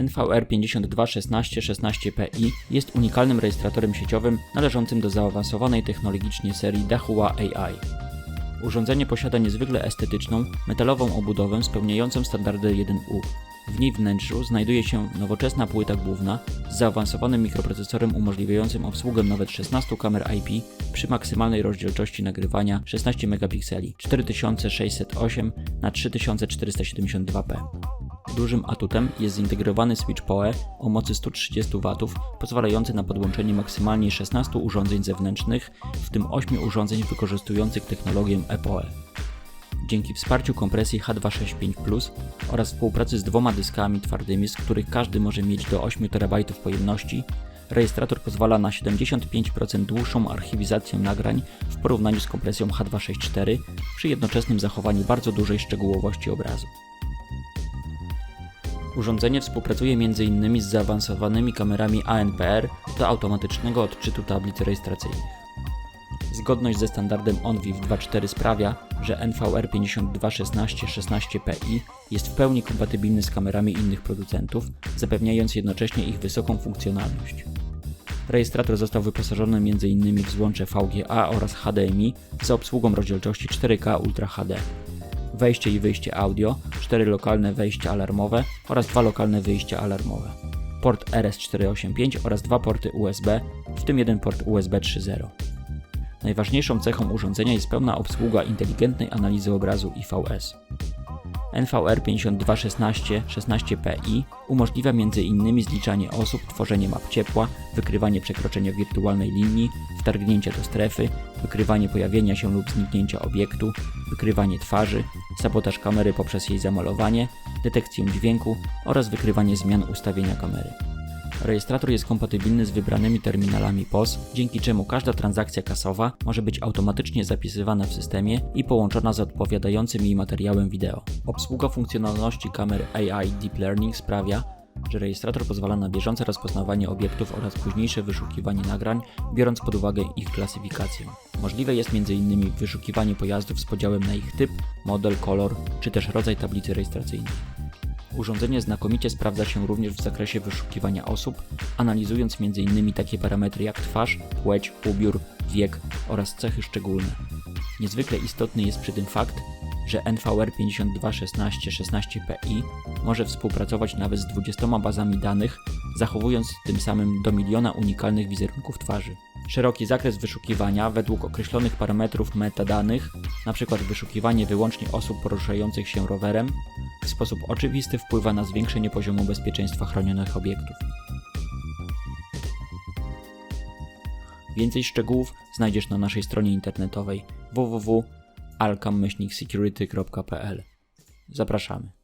NVR 5216-16PI jest unikalnym rejestratorem sieciowym należącym do zaawansowanej technologicznie serii Dahua AI. Urządzenie posiada niezwykle estetyczną, metalową obudowę spełniającą standardy 1U. W jej wnętrzu znajduje się nowoczesna płyta główna z zaawansowanym mikroprocesorem umożliwiającym obsługę nawet 16 kamer IP przy maksymalnej rozdzielczości nagrywania 16 megapikseli 4608 na 3472p. Dużym atutem jest zintegrowany switch PoE o mocy 130 W, pozwalający na podłączenie maksymalnie 16 urządzeń zewnętrznych, w tym 8 urządzeń wykorzystujących technologię EPOE. Dzięki wsparciu kompresji H265 oraz współpracy z dwoma dyskami twardymi, z których każdy może mieć do 8 TB pojemności, rejestrator pozwala na 75% dłuższą archiwizację nagrań w porównaniu z kompresją H264 przy jednoczesnym zachowaniu bardzo dużej szczegółowości obrazu. Urządzenie współpracuje m.in. z zaawansowanymi kamerami ANPR do automatycznego odczytu tablic rejestracyjnych. Zgodność ze standardem ONVIF 2.4 sprawia, że NVR 5216-16PI jest w pełni kompatybilny z kamerami innych producentów, zapewniając jednocześnie ich wysoką funkcjonalność. Rejestrator został wyposażony m.in. w złącze VGA oraz HDMI z obsługą rozdzielczości 4K Ultra HD. Wejście i wyjście audio, 4 lokalne wejścia alarmowe oraz 2 lokalne wyjścia alarmowe. Port RS485 oraz dwa porty USB, w tym jeden port USB 3.0. Najważniejszą cechą urządzenia jest pełna obsługa inteligentnej analizy obrazu IVS. NVR 5216-16PI umożliwia m.in. zliczanie osób, tworzenie map ciepła, wykrywanie przekroczenia wirtualnej linii, wtargnięcia do strefy, wykrywanie pojawienia się lub zniknięcia obiektu, wykrywanie twarzy, sabotaż kamery poprzez jej zamalowanie, detekcję dźwięku oraz wykrywanie zmian ustawienia kamery. Rejestrator jest kompatybilny z wybranymi terminalami POS, dzięki czemu każda transakcja kasowa może być automatycznie zapisywana w systemie i połączona z odpowiadającym jej materiałem wideo. Obsługa funkcjonalności kamer AI Deep Learning sprawia, że rejestrator pozwala na bieżące rozpoznawanie obiektów oraz późniejsze wyszukiwanie nagrań, biorąc pod uwagę ich klasyfikację. Możliwe jest m.in. wyszukiwanie pojazdów z podziałem na ich typ, model, kolor czy też rodzaj tablicy rejestracyjnej. Urządzenie znakomicie sprawdza się również w zakresie wyszukiwania osób, analizując m.in. takie parametry jak twarz, płeć, ubiór, wiek oraz cechy szczególne. Niezwykle istotny jest przy tym fakt, że NVR 5216-16PI może współpracować nawet z 20 bazami danych, zachowując tym samym do miliona unikalnych wizerunków twarzy. Szeroki zakres wyszukiwania według określonych parametrów metadanych, np. wyszukiwanie wyłącznie osób poruszających się rowerem, w sposób oczywisty wpływa na zwiększenie poziomu bezpieczeństwa chronionych obiektów. Więcej szczegółów znajdziesz na naszej stronie internetowej www.alcam-security.pl. Zapraszamy.